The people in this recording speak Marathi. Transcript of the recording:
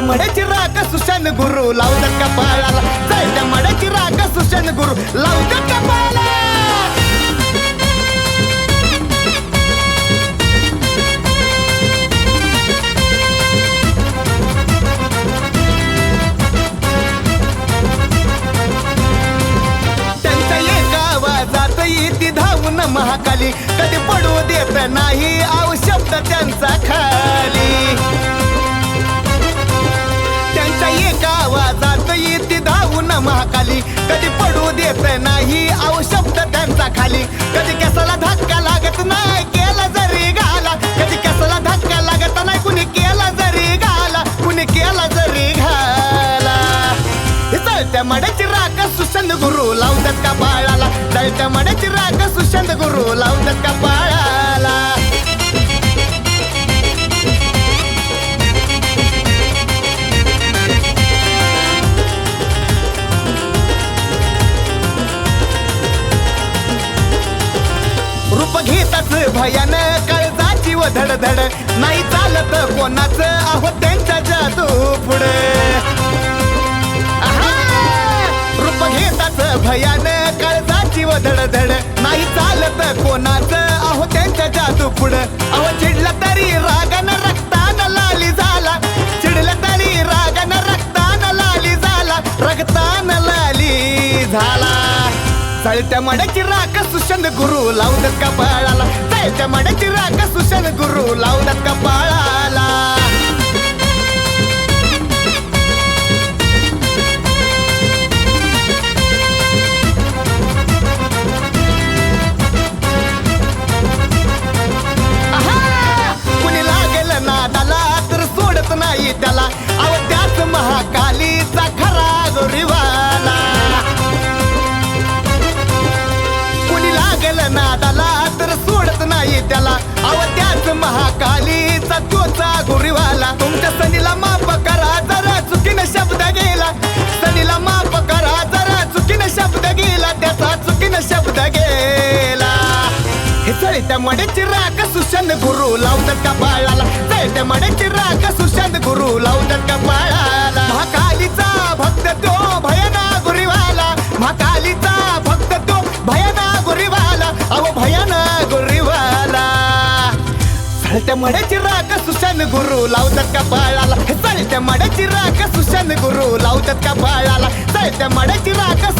मड्याची राग सुशान गुरु लावतात कपाळाला जळत्या मड्याची राग सुशान गुरु लावतात कपाळाला त्यांच्या एका आवाजात येते धावून महाकाली. कधी पडू देत नाही आव शब्द त्यांचा खा महाकाली. कधी पडू देत नाही आव शब्द त्यांचा खाली. कधी केसाला धक्का लागत नाही केला जरी घाला. कधी केसाला धक्का लागत नाही कुणी केला जरी घाला. कुणी केला जरी घाला. हे जळत्या मड्याची राग सुशांत गुरु लावतात का बाळाला. जळत्या मड्याची राग सुशांत गुरु लावतात का बाळाला. रूप भयान काळजाची व धडधड. नाही चालत कोणाच आहो त्यांच्या जादू पुढे. रूप घेताच भयान काळजाची व धडधड. नाही चालत कोणाच आहो त्यांच्या जादू पुढं. अहो चिडलं तरी रागानं रक्तान लाली झाला. चिडलं तरी रागानं रक्तान लाली झाला. रक्तान लाली झाला. चळत्या मड्याची राख सुशन गुरु लावतात का बाळाला? चळत्या मड्याची राख सुशन गुरु लावतात का बाळाला? कुणी लागेल नादाला तर सोडत नाही त्याला. अव त्याच महाकालीचा खरा गोरीवा. हे चळत्या मड्याची राख सुशांत गुरु लावतात का बाळाला. चळत्या मड्याची राख सुशांत गुरु लावतात का बाळाला. महाकालीचा भक्त तो भयाना गुरीवाला. महाकालीचा भक्त तो भयाना गुरीवाला. अहो भयाना गुरीवाला. चळत्या मड्याची राख सुशांत गुरु लावतात का बाळाला. हे चळत्या मड्याची राख सुशांत गुरु लावतात का बाळाला. चळत्या मड्याची राख